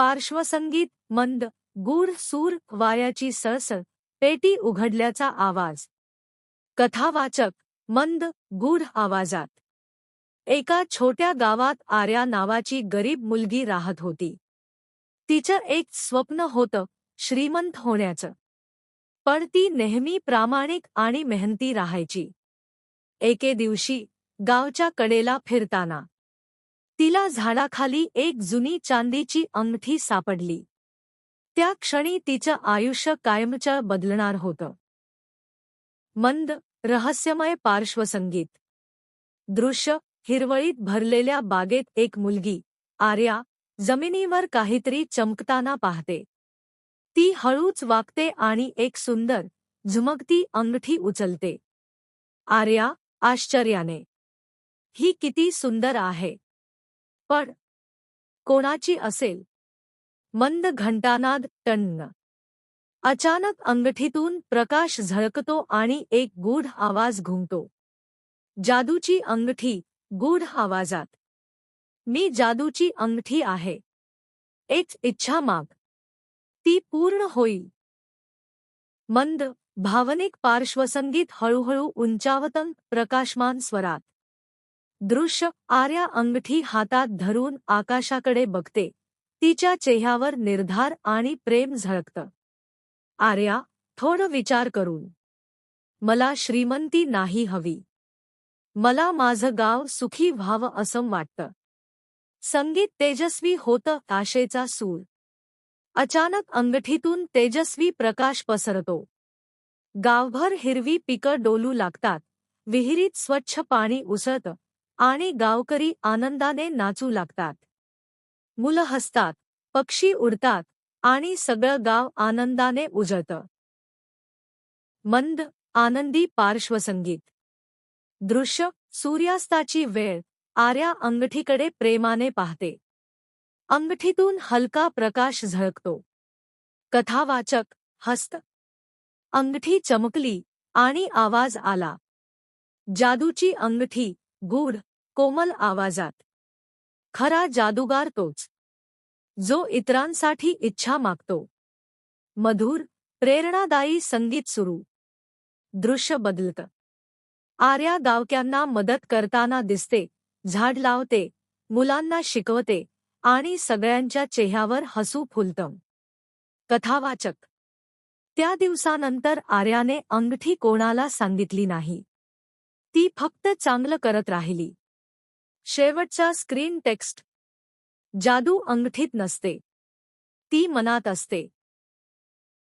पार्श्वसंगीत मंद गूढ सूर वायाची सळसळ पेटी उघडल्याचा आवाज. कथावाचक मंद गूढ आवाजात. एका छोट्या गावात आर्या नावाची गरीब मुलगी राहत होती. तिचं एक स्वप्न होतं श्रीमंत होण्याचं. पण ती नेहमी प्रामाणिक आणि मेहनती राहायची. एके दिवशी गावच्या कडेला फिरताना तिला झाडाखाली एक जुनी चांदीची अंगठी सापडली. त्या क्षणी तिचं आयुष्य कायमचं बदलणार होतं. मंद रहस्यमय पार्श्वसंगीत. दृश्य हिरवळीत भरलेल्या बागेत एक मुलगी आर्या जमिनीवर काहीतरी चमकताना पाहते. ती हळूच वागते आणि एक सुंदर झुमकती अंगठी उचलते. आर्या आश्चर्याने. ही किती सुंदर आहे. पण कोणाची असेल? मंद घंटानाद टन्न. अचानक अंगठीतून प्रकाश झळकतो आणि एक गूढ आवाज घुमतो. जादूची अंगठी गूढ आवाजात. मी जादूची अंगठी आहे. एक इच्छा माग ती पूर्ण होईल. मंद भावनिक पार्श्वसंगीत हळूहळू उंचावतन प्रकाशमान स्वरात. दृश्य आर्या अंगठी हातात धरून आकाशाकडे बघते. तिच्या चेह्यावर निर्धार आणि प्रेम झळकतं. आर्या थोडं विचार करून. मला श्रीमंती नाही हवी. मला माझं गाव सुखी व्हावं असं वाटतं. संगीत तेजस्वी होतं आशेचा सूर. अचानक अंगठीतून तेजस्वी प्रकाश पसरतो. गावभर हिरवी पिकं डोलू लागतात. विहिरीत स्वच्छ पाणी उसळतं. आणि गावकरी आनंदाने नाचू लागतात. मुलं हसतात पक्षी उडतात आणि सगळं गाव आनंदाने उजळतं. मंद आनंदी पार्श्वसंगीत. दृश्य सूर्यास्ताची वेळ आर्या अंगठीकडे प्रेमाने पाहते. अंगठीतून हलका प्रकाश झळकतो. कथावाचक हस्त. अंगठी चमकली आणि आवाज आला. जादूची अंगठी गूढ कोमल आवाजात. खरा जादूगार तोच. जो इतरांसाठी इच्छा मागतो. मधुर प्रेरणादायी संगीत सुरू. दृश्य बदलतं. आर्या गावक्यांना मदत करताना दिसते झाड लावते मुलांना शिकवते आणि सगळ्यांच्या चेह्यावर हसू फुलतं. कथावाचक. त्या दिवसानंतर आर्याने अंगठी कोणाला सांगितली नाही. ती फक्त चांगलं करत राहिली. शेवटचा स्क्रीन टेक्स्ट. जादू अंगठीत नसते. ती मनात असते.